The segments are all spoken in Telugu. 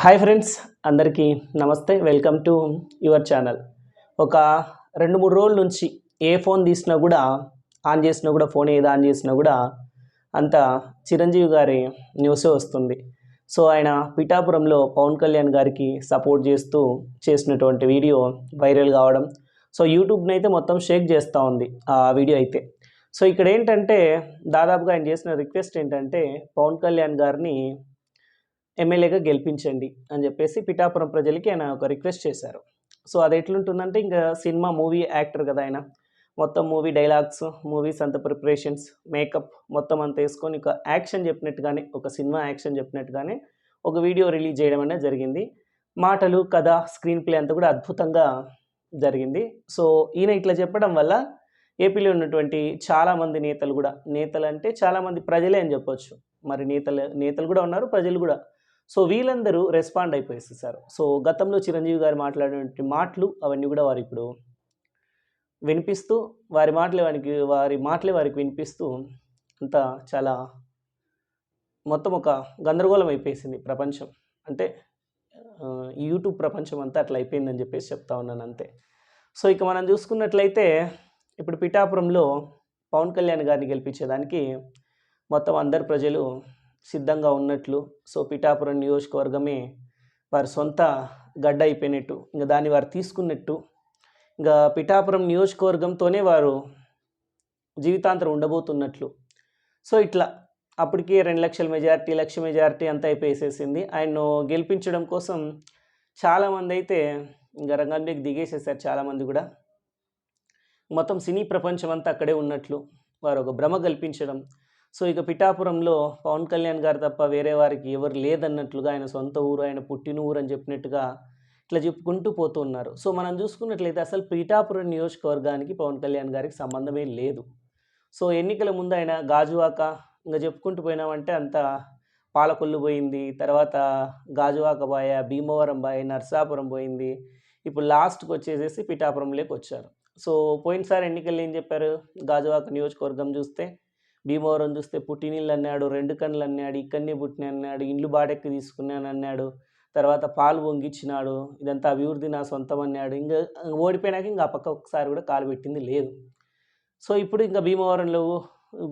హాయ్ ఫ్రెండ్స్ అందరికీ నమస్తే. Welcome to your channel. ఒక రెండు మూడు రోజుల నుంచి ఏ ఫోన్ తీసినా కూడా ఆన్ చేసినా కూడా ఫోన్ ఏది ఆన్ చేసినా కూడా అంత చిరంజీవి గారి న్యూసే వస్తుంది. సో ఆయన పిఠాపురంలో పవన్ కళ్యాణ్ గారికి సపోర్ట్ చేస్తూ చేసినటువంటి వీడియో వైరల్ కావడం సో యూట్యూబ్ని అయితే మొత్తం షేక్ చేస్తూ ఉంది ఆ వీడియో అయితే. సో ఇక్కడ ఏంటంటే దాదాపుగా ఆయన చేసిన రిక్వెస్ట్ ఏంటంటే పవన్ కళ్యాణ్ గారిని ఎమ్మెల్యేగా గెలిపించండి అని చెప్పేసి పిఠాపురం ప్రజలకి ఆయన ఒక రిక్వెస్ట్ చేశారు. సో అది ఎట్లుంటుందంటే ఇంకా సినిమా మూవీ యాక్టర్ కదా ఆయన. మొత్తం మూవీ డైలాగ్స్ మూవీస్ అంత ప్రిపరేషన్స్ మేకప్ మొత్తం అంత వేసుకొని ఒక యాక్షన్ చెప్పినట్టుగానే ఒక సినిమా యాక్షన్ చెప్పినట్టుగానే ఒక వీడియో రిలీజ్ చేయడం అనేది జరిగింది. మాటలు కథ స్క్రీన్ ప్లే అంతా కూడా అద్భుతంగా జరిగింది. సో ఈయన ఇట్లా చెప్పడం వల్ల ఏపీలో ఉన్నటువంటి చాలామంది నేతలు కూడా నేతలు అంటే చాలామంది ప్రజలే అని చెప్పొచ్చు. మరి నేతలు నేతలు కూడా ఉన్నారు ప్రజలు కూడా. సో వీళ్ళందరూ రెస్పాండ్ అయిపోయేసేసారు సో గతంలో చిరంజీవి గారు మాట్లాడినటువంటి మాటలు అవన్నీ కూడా వారు ఇప్పుడు వినిపిస్తూ వారి మాటలే వారికి వారి మాటలే వారికి వినిపిస్తూ అంతా చాలా మొత్తం ఒక గందరగోళం అయిపోయింది ప్రపంచం. అంటే యూట్యూబ్ ప్రపంచం అంతా అట్లా అయిపోయిందని చెప్పేసి చెప్తా ఉన్నాను అంతే. సో ఇక మనం చూసుకున్నట్లయితే ఇప్పుడు పిఠాపురంలో పవన్ కళ్యాణ్ గారిని గెలిపించేదానికి మొత్తం అందరు ప్రజలు సిద్ధంగా ఉన్నట్లు. సో పిఠాపురం నియోజకవర్గమే వారి సొంత గడ్డ అయిపోయినట్టు. ఇంకా దాన్ని వారు తీసుకున్నట్టు. ఇంకా పిఠాపురం నియోజకవర్గంతోనే వారు జీవితాంతరం ఉండబోతున్నట్లు. సో ఇట్లా. అప్పటికే రెండు లక్షల మెజారిటీ లక్ష మెజారిటీ అంతా అయిపోయేసేసింది. ఆయన్ను గెలిపించడం కోసం చాలామంది అయితే ఇంకా రంగంలోకి దిగేసేసారు చాలామంది కూడా. మొత్తం సినీ ప్రపంచం అంతా అక్కడే ఉన్నట్లు. వారు ఒక భ్రమ కల్పించడం సో ఇక పిఠాపురంలో పవన్ కళ్యాణ్ గారు తప్ప వేరే వారికి ఎవరు లేదన్నట్లుగా ఆయన సొంత ఊరు ఆయన పుట్టిన ఊరు అని చెప్పినట్టుగా ఇట్లా చెప్పుకుంటూ పోతున్నారు సో మనం చూసుకున్నట్లయితే అసలు పిఠాపురం నియోజకవర్గానికి పవన్ కళ్యాణ్ గారికి సంబంధమే లేదు. సో ఎన్నికల ముందు ఆయన గాజువాక ఇంకా చెప్పుకుంటూ పోయినామంటే అంత పాలకొల్లు పోయింది తర్వాత గాజువాక బాయ భీమవరం బాయ నర్సాపురం పోయింది. ఇప్పుడు లాస్ట్కి వచ్చేసేసి పిఠాపురంలోకి వచ్చారు. సో పోయినసారి ఎన్నికల్లో ఏం చెప్పారు గాజువాక నియోజకవర్గం చూస్తే? భీమవరం చూస్తే పుట్టినీళ్ళు అన్నాడు రెండు కన్నులు అన్నాడు ఇక్కడనే పుట్టిన అన్నాడు ఇండ్లు బాడెక్కి తీసుకున్నాను అన్నాడు తర్వాత పాలు పొంగిచ్చినాడు ఇదంతా అభివృద్ధి నా సొంతం అన్నాడు ఇంకా ఓడిపోయినాక ఇంకా ఆ పక్క ఒకసారి కూడా కాలు పెట్టింది లేదు. సో ఇప్పుడు ఇంకా భీమవరంలో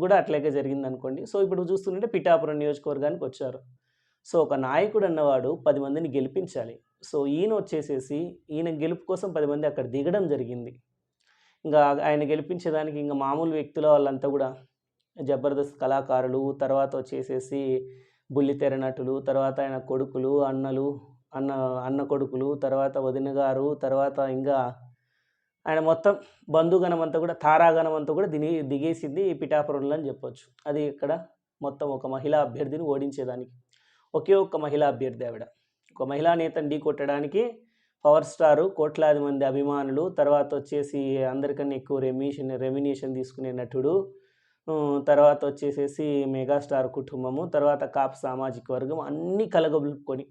కూడా అట్లాగే జరిగింది అనుకోండి సో ఇప్పుడు చూస్తుంటే పిఠాపురం నియోజకవర్గానికి వచ్చారు. సో ఒక నాయకుడు అన్నవాడు పది మందిని గెలిపించాలి. సో ఈయన వచ్చేసేసి ఈయన గెలుపు కోసం పది మంది అక్కడ దిగడం జరిగింది. ఇంకా ఆయన గెలిపించేదానికి ఇంకా మామూలు వ్యక్తుల వాళ్ళంతా కూడా జబర్దస్త్ కళాకారులు తర్వాత వచ్చేసేసి బుల్లితెర నటులు తర్వాత ఆయన కొడుకులు అన్నలు అన్న అన్న కొడుకులు తర్వాత వదిన గారు తర్వాత ఇంకా ఆయన మొత్తం బంధుగణం అంతా కూడా తారాగణం అంతా కూడా దిగి దిగేసింది పిఠాపురంలో అని చెప్పొచ్చు. అది ఇక్కడ మొత్తం ఒక మహిళా అభ్యర్థిని ఓడించేదానికి. ఒకే ఒక్క మహిళా అభ్యర్థి ఆవిడ. ఒక మహిళా నేతను ఢీ కొట్టడానికి పవర్ స్టారు కోట్లాది మంది అభిమానులు తర్వాత వచ్చేసి అందరికన్నా ఎక్కువ రెమ్యూషన్ రెమ్యునేషన్ తీసుకునే నటుడు తర్వాత వచ్చేసేసి మెగాస్టార్ కుటుంబము తర్వాత కాపు సామాజిక వర్గం అన్నీ కలగలుపుకొని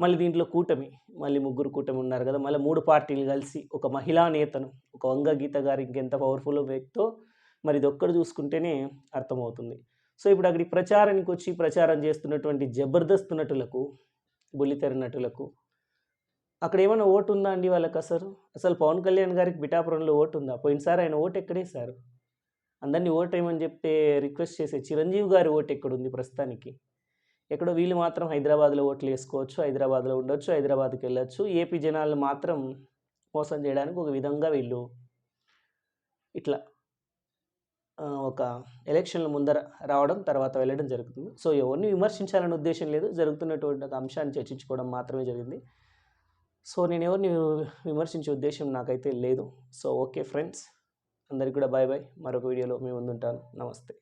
మళ్ళీ దీంట్లో కూటమి మళ్ళీ ముగ్గురు కూటమి ఉన్నారు కదా మళ్ళీ మూడు పార్టీలు కలిసి ఒక మహిళా నేతను ఒక వంగ గీత గారు ఇంకెంత పవర్ఫుల్ వ్యక్తో మరి ఇది చూసుకుంటేనే అర్థమవుతుంది. సో ఇప్పుడు అక్కడికి ప్రచారానికి వచ్చి ప్రచారం చేస్తున్నటువంటి జబర్దస్త్ నటులకు బుల్లితెర నటులకు అక్కడ ఏమైనా ఓటు ఉందా అండి వాళ్ళకి అసలు? అసలు పవన్ కళ్యాణ్ గారికి బిటాపురంలో ఓటు ఉందా? పోయినసారి ఆయన ఓటు ఎక్కడేశారు? అందరినీ ఓటేయమని వేయమని చెప్పి రిక్వెస్ట్ చేసే చిరంజీవి గారి ఓటు ఎక్కడుంది ప్రస్తుతానికి? ఎక్కడో వీళ్ళు మాత్రం హైదరాబాద్లో ఓట్లు వేసుకోవచ్చు హైదరాబాద్లో ఉండొచ్చు హైదరాబాద్కి వెళ్ళొచ్చు. ఏపీ జనాలను మాత్రం మోసం చేయడానికి ఒక విధంగా వీళ్ళు ఇట్లా ఒక ఎలక్షన్ల ముందర రావడం తర్వాత వెళ్ళడం జరుగుతుంది. సో ఎవరిని విమర్శించాలనే ఉద్దేశం లేదు. జరుగుతున్నటువంటి ఒక అంశాన్ని చర్చించుకోవడం మాత్రమే జరిగింది. సో నేను ఎవరిని విమర్శించే ఉద్దేశం నాకైతే లేదు. So okay friends. అందరికీ కూడా బాయ్ బాయ్. మరొక వీడియోలో మీ ముందుంటాను. నమస్తే.